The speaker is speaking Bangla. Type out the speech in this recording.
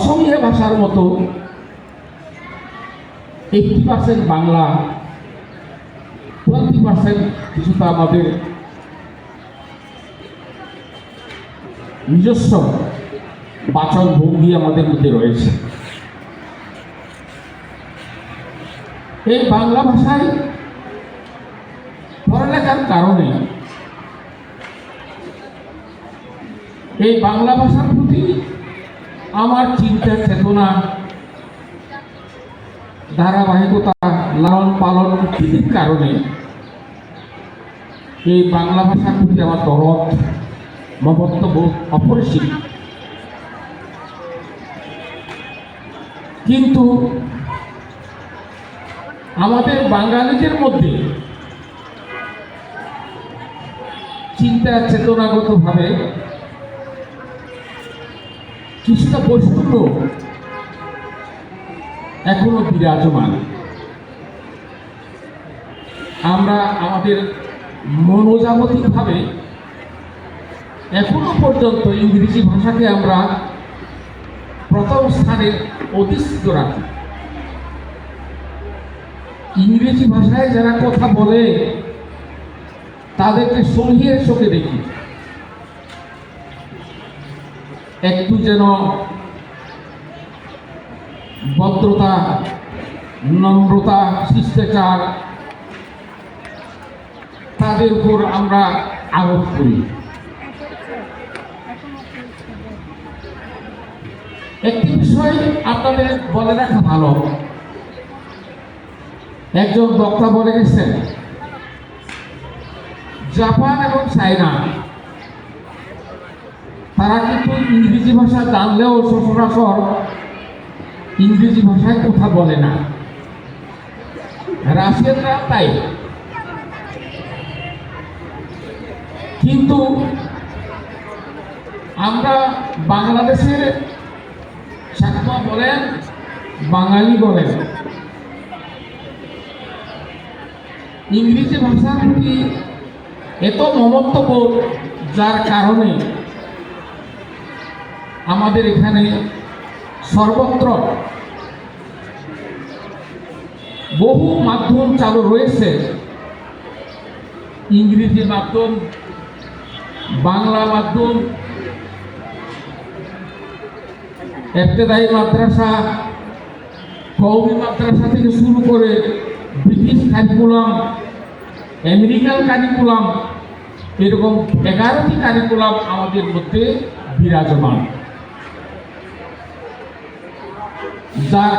অসমীয়া ভাষার মতো eighty percent Bangla, twenty percent কিছুটা আমাদের নিজস্ব বাচন ভঙ্গি আমাদের মধ্যে রয়েছে। এই বাংলা ভাষায় পড়ালেখার কারণে এই বাংলা ভাষার প্রতি আমার চিন্তা চেতনা, ধারাবাহিকতা লালন পালন ইত্যাদির কারণে এই বাংলা ভাষার প্রতি আমার দরদ, মমত্ব বোধ অপরিসীম। কিন্তু আমাদের বাঙালিদের মধ্যে চিন্তা চেতনাগতভাবে কিছুটা বৈষম্য এখনও বিরাজমান। আমরা আমাদের মনোজাগতিকভাবে এখনও পর্যন্ত ইংরেজি ভাষাকে আমরা প্রথম স্থানে অধিষ্ঠিত রাখি। ইংরেজি ভাষায় যারা কথা বলে, তাদেরকে সঙ্গীর চোখে দেখি। একটু যেন ভদ্রতা, নম্রতা শিষ্টাচার তাদের উপর আমরা আরোপ করি। একটি বিষয় আপনাদের বলে রাখা ভালো। একজন বক্তা বলে গেছেন, জাপান এবং চায়না তারা কিন্তু ইংরেজি ভাষা জানলেও সচরাচর ইংরেজি ভাষায় কথা বলে না। রাশিয়ানরা তাই। কিন্তু আমরা বাংলাদেশের সাকমা বলেন, বাঙালি বলেন, ইংরেজি ভাষার প্রতি এত মমত্ববোধ যার কারণে আমাদের এখানে সর্বত্র বহু মাধ্যম চালু রয়েছে। ইংরেজি মাধ্যম, বাংলা মাধ্যম, এফতেদায়ী মাদ্রাসা কৌমি মাদ্রাসা থেকে শুরু করে ব্রিটিশ কারিকুলাম আমেরিকান কারিকুলাম এরকম এগারোটি কারিকুলাম আমাদের মধ্যে বিরাজমান। যার